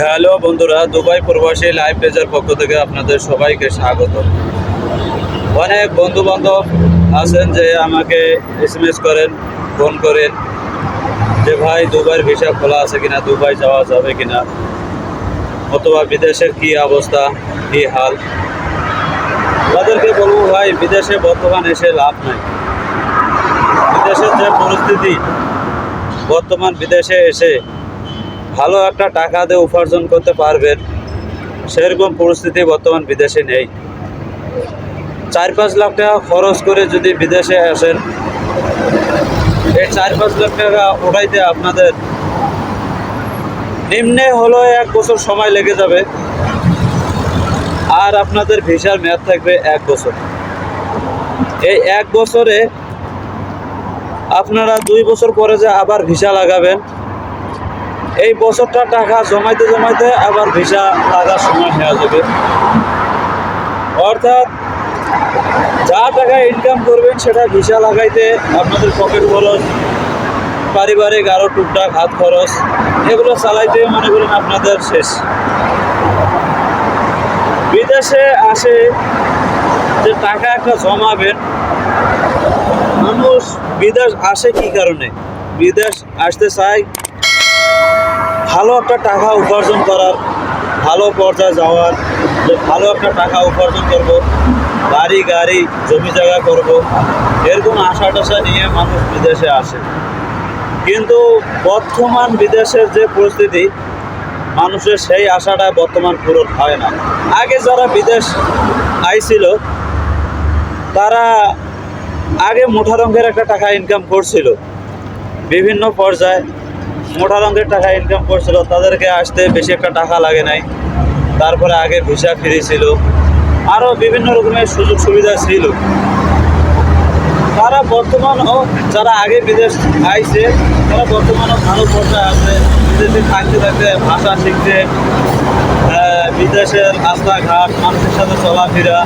Hello বন্ধুরা, Dubai প্রবাসী live পেজের পক্ষ থেকে আপনাদের সবাইকে স্বাগত। অনেক বন্ধু বান্ধব আছেন যে আমাকে এস করেন ফোন করেন যে, ভাই, দুবাইয়ের ভিসা খোলা আছে কিনা? দুবাই যাওয়া যাবে কিনা? অথবা বিদেশের কি অবস্থা? কি হাল? তাদেরকে বলব, ভাই, বিদেশে বর্তমান এসে লাভ নাই। বিদেশের যে পরিস্থিতি, বর্তমান বিদেশে এসে ভালো একটা টাকা দিয়ে উপার্জন করতে পারবেন, সেরকম পরিস্থিতি বর্তমান বিদেশে নেই। চার পাঁচ লাখ টাকা খরচ করে যদি বিদেশে আসেন, এই চার পাঁচ লাখ টাকা ওঠাইতে আপনাদের নিম্নে হলো এক বছর সময় লেগে যাবে, আর আপনাদের ভিসার মেয়াদ থাকবে এক বছর। এই এক বছরে আপনারা দুই বছর পরে যে আবার ভিসা লাগাবেন এই বছরটা টাকা জমাইতে জমাইতে আবার ভিসা লাগার সময় হয়ে যাবে। অর্থাৎ যা টাকা ইনকাম করবেন সেটা ভিসা লাগাইতে আপনাদের পকেট খরচ পারিবারিক আরও টুকটাক হাত খরচ, এগুলো চালাইতে মনে করেন আপনাদের শেষ। বিদেশে আসে যে টাকা একটা জমাবেন, মানুষ বিদেশ আসে কি কারণে? বিদেশ আসতে চায় ভালো একটা টাকা উপার্জন করার, ভালো পর্যায়ে যাওয়ার, যে ভালো একটা টাকা উপার্জন করব, বাড়ি, গাড়ি, জমি জায়গা করব, এরকম আশা টাশা নিয়ে মানুষ বিদেশে আসে। কিন্তু বর্তমান বিদেশের যে পরিস্থিতি, মানুষের সেই আশাটা বর্তমান পূরণ হয় না। আগে যারা বিদেশ আইছিল, তারা আগে মুঠা রঙের একটা টাকা ইনকাম করছিল। বিভিন্ন পর্যায়ে মোটা রঙের টাকা ইনকাম করছিল তাদেরকে আসতে বেশি একটা টাকা লাগে নাই। তারপরে আগে ভিসা ফ্রি ছিল। আরও বিভিন্ন রকমের সুযোগ সুবিধা ছিল। তারা বর্তমানও যারা আগে বিদেশ আইছে তারা বর্তমানও ভালো পর্যায়ে আছে। বিদেশে থাকতে থাকতে ভাষা আহ, বিদেশের রাস্তাঘাট মানুষের সাথে চলাফেরা।